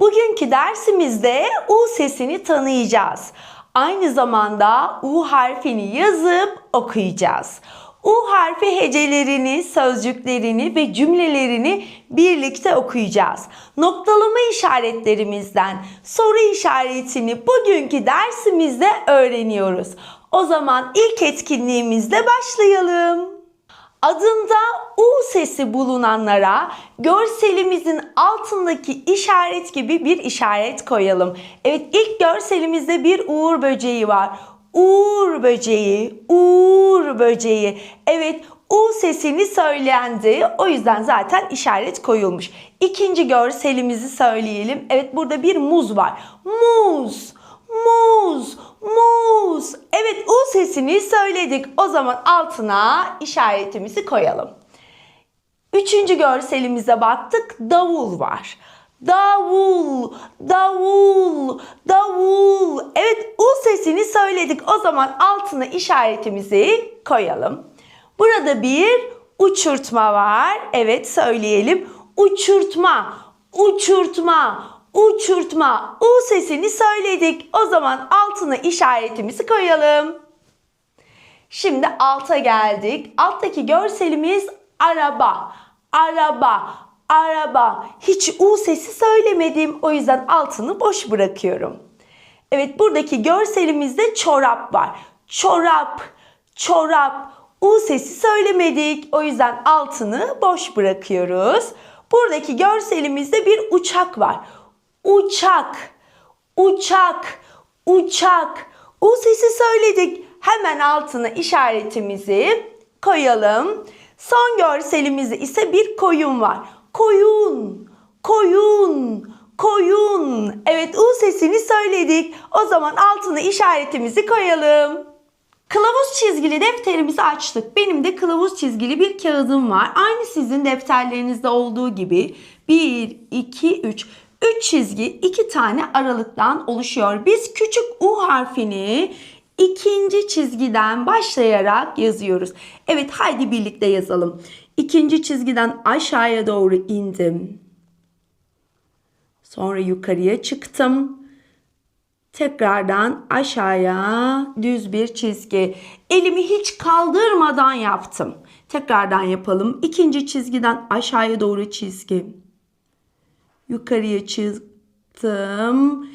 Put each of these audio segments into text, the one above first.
Bugünkü dersimizde U sesini tanıyacağız. Aynı zamanda U harfini yazıp okuyacağız. U harfi hecelerini, sözcüklerini ve cümlelerini birlikte okuyacağız. Noktalama işaretlerimizden soru işaretini bugünkü dersimizde öğreniyoruz. O zaman ilk etkinliğimizle başlayalım. Adında U sesi bulunanlara görselimizin altındaki işaret gibi bir işaret koyalım. Evet ilk görselimizde bir uğur böceği var. Uğur böceği, uğur böceği. Evet U sesini söylendi. O yüzden zaten işaret koyulmuş. İkinci görselimizi söyleyelim. Evet burada bir muz var. Muz, muz, muz. Evet U sesini söyledik. O zaman altına işaretimizi koyalım. Üçüncü görselimize baktık. Davul var. Davul, davul, davul. Evet U sesini söyledik. O zaman altına işaretimizi koyalım. Burada bir uçurtma var. Evet söyleyelim. Uçurtma, uçurtma, uçurtma. U sesini söyledik. O zaman altına işaretimizi koyalım. Şimdi alta geldik. Alttaki görselimiz araba. Araba, araba. Hiç U sesi söylemedim. O yüzden altını boş bırakıyorum. Evet buradaki görselimizde çorap var. Çorap, çorap. U sesi söylemedik. O yüzden altını boş bırakıyoruz. Buradaki görselimizde bir uçak var. Uçak, uçak, uçak. U sesi söyledik. Hemen altına işaretimizi koyalım. Son görselimizde ise bir koyun var. Koyun, koyun, koyun. Evet U sesini söyledik. O zaman altına işaretimizi koyalım. Kılavuz çizgili defterimizi açtık. Benim de kılavuz çizgili bir kağıdım var. Aynı sizin defterlerinizde olduğu gibi 1, 2, 3. 3 çizgi 2 tane aralıktan oluşuyor. Biz küçük U harfini ikinci çizgiden başlayarak yazıyoruz. Evet haydi birlikte yazalım. İkinci çizgiden aşağıya doğru indim. Sonra yukarıya çıktım. Tekrardan aşağıya düz bir çizgi. Elimi hiç kaldırmadan yaptım. Tekrardan yapalım. İkinci çizgiden aşağıya doğru çizgi. Yukarıya çıktım.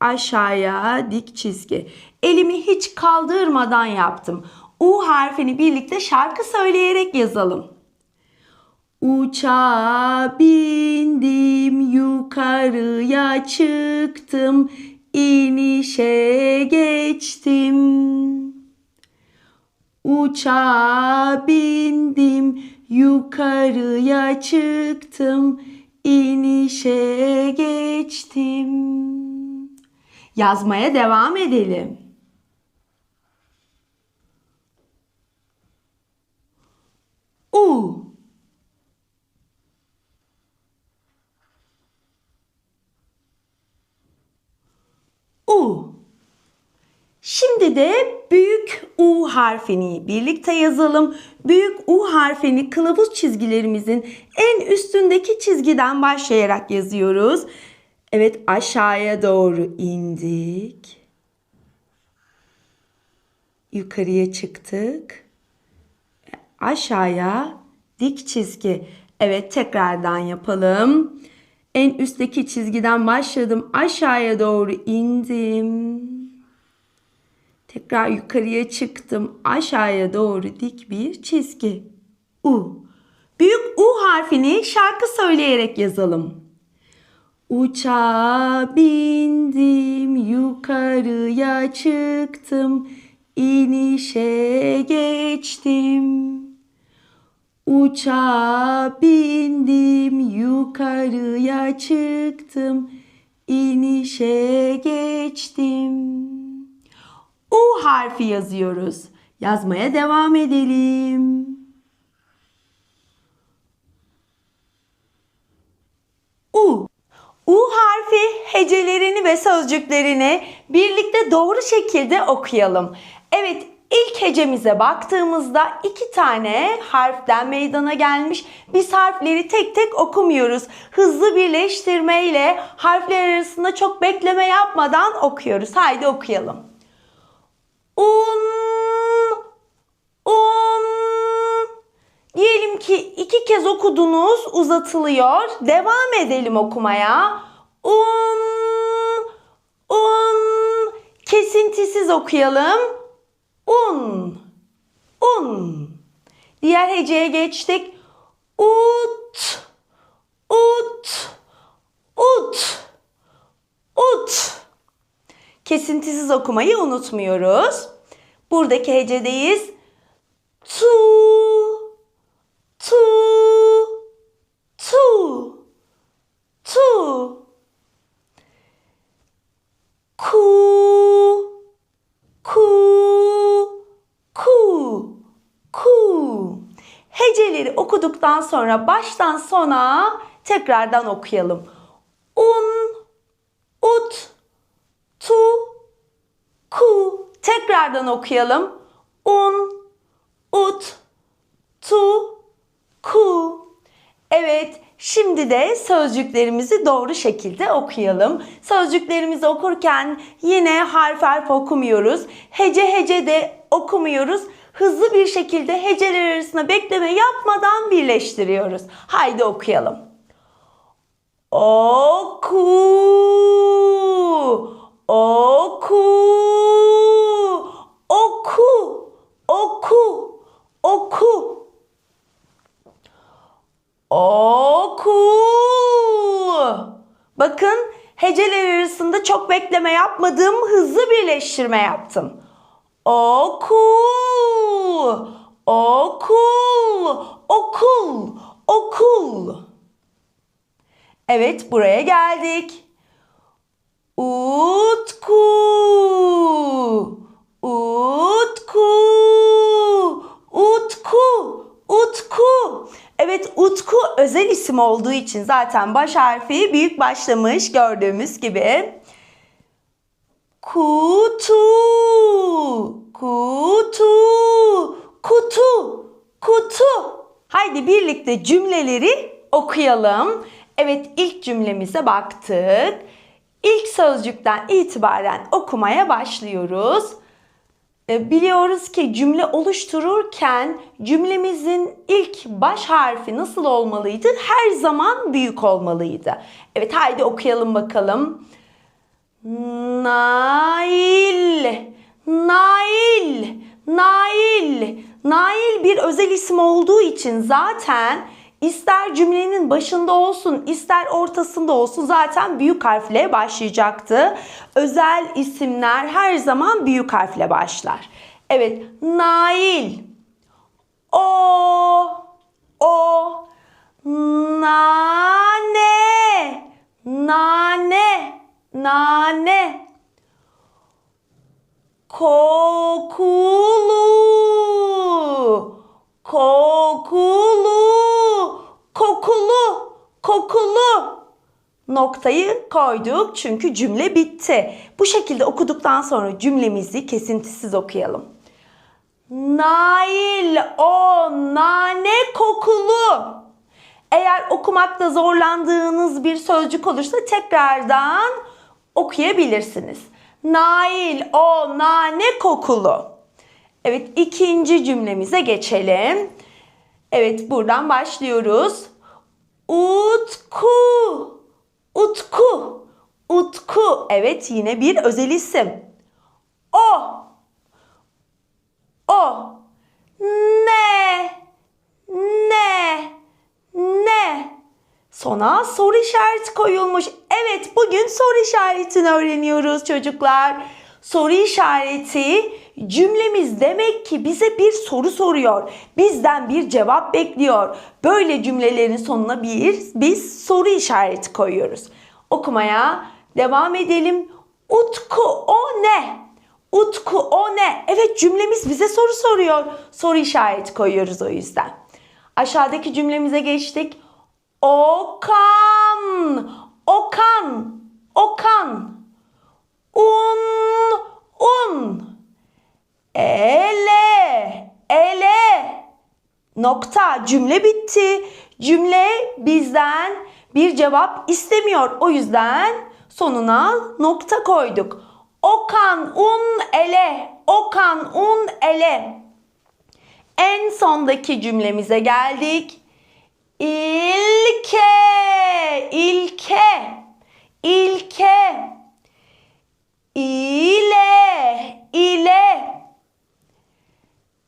Aşağıya dik çizgi. Elimi hiç kaldırmadan yaptım. U harfini birlikte şarkı söyleyerek yazalım. Uçağa bindim, yukarıya çıktım, inişe geçtim. Uçağa bindim, yukarıya çıktım, inişe geçtim. Yazmaya devam edelim. U U. Şimdi de harfini birlikte yazalım. Büyük U harfini kılavuz çizgilerimizin en üstündeki çizgiden başlayarak yazıyoruz. Evet aşağıya doğru indik. Yukarıya çıktık. Aşağıya dik çizgi. Evet tekrardan yapalım. En üstteki çizgiden başladım. Aşağıya doğru indim. Tekrar yukarıya çıktım. Aşağıya doğru dik bir çizgi. U. Büyük U harfini şarkı söyleyerek yazalım. Uçağa bindim, yukarıya çıktım, inişe geçtim. Uçağa bindim, yukarıya çıktım, inişe geçtim. U harfi yazıyoruz. Yazmaya devam edelim. U. U harfi hecelerini ve sözcüklerini birlikte doğru şekilde okuyalım. Evet ilk hecemize baktığımızda iki tane harften meydana gelmiş. Biz harfleri tek tek okumuyoruz. Hızlı birleştirmeyle harfler arasında çok bekleme yapmadan okuyoruz. Haydi okuyalım. Un, un. Diyelim ki iki kez okudunuz, uzatılıyor. Devam edelim okumaya. Un, un. Kesintisiz okuyalım. Un, un. Diğer heceye geçtik. Ut, ut, ut, ut. Kesintisiz okumayı unutmuyoruz. Buradaki hecedeyiz. Tu, tu, tu, tu. Ku, ku, ku, ku. Heceleri okuduktan sonra baştan sona tekrardan okuyalım. Un, ut, tu, ku. Tekrardan okuyalım. Un, ut, tu, ku. Evet, şimdi de sözcüklerimizi doğru şekilde okuyalım. Sözcüklerimizi okurken yine harf harf okumuyoruz. Hece hece de okumuyoruz. Hızlı bir şekilde heceler arasında bekleme yapmadan birleştiriyoruz. Haydi okuyalım. Oku. Birleştirme yaptım. Okul. Okul. Okul. Okul. Evet buraya geldik. Utku. Utku. Utku. Utku. Evet Utku özel isim olduğu için zaten baş harfi büyük başlamış gördüğümüz gibi. Kutu. Kutu. Kutu. Kutu. Haydi birlikte cümleleri okuyalım. Evet ilk cümlemize baktık. İlk sözcükten itibaren okumaya başlıyoruz. E, Biliyoruz ki cümle oluştururken cümlemizin ilk baş harfi nasıl olmalıydı? Her zaman büyük olmalıydı. Evet haydi okuyalım bakalım. Nail, Nail, Nail. Nail bir özel isim olduğu için zaten ister cümlenin başında olsun, ister ortasında olsun zaten büyük harfle başlayacaktı. Özel isimler her zaman büyük harfle başlar. Evet, Nail. O, o, nane, nane, nane. Kokulu, kokulu, kokulu, kokulu. Noktayı koyduk çünkü cümle bitti. Bu şekilde okuduktan sonra cümlemizi kesintisiz okuyalım. Nail o nane kokulu. Eğer okumakta zorlandığınız bir sözcük olursa tekrardan okuyabilirsiniz. Nail o nane kokulu. Evet ikinci cümlemize geçelim. Evet buradan başlıyoruz. Utku. Utku. Utku. Evet yine bir özel isim. O. O. Ne. Ne. Ne. Sona soru işareti koyulmuş. Evet bugün soru işaretini öğreniyoruz çocuklar. Soru işareti cümlemiz demek ki bize bir soru soruyor. Bizden bir cevap bekliyor. Böyle cümlelerin sonuna bir biz soru işareti koyuyoruz. Okumaya devam edelim. Utku o ne? Utku o ne? Evet cümlemiz bize soru soruyor. Soru işareti koyuyoruz o yüzden. Aşağıdaki cümlemize geçtik. Okan, Okan, okan. Un, un. Ele, ele. Nokta cümle bitti. Cümle bizden bir cevap istemiyor. O yüzden sonuna nokta koyduk. Okan un ele. Okan un ele. En sondaki cümlemize geldik. İlke, ilke, ilke, ile, ile,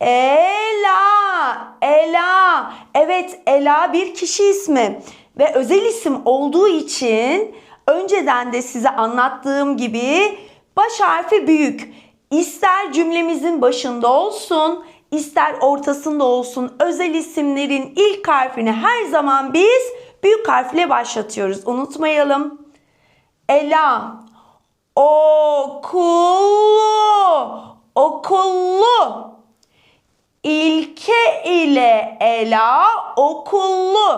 Ela, Ela. Evet, Ela bir kişi ismi ve özel isim olduğu için önceden de size anlattığım gibi baş harfi büyük. İster cümlemizin başında olsun, ister ortasında olsun özel isimlerin ilk harfini her zaman biz büyük harfle başlatıyoruz. Unutmayalım. Ela, okullu, okullu. İlke ile Ela okullu.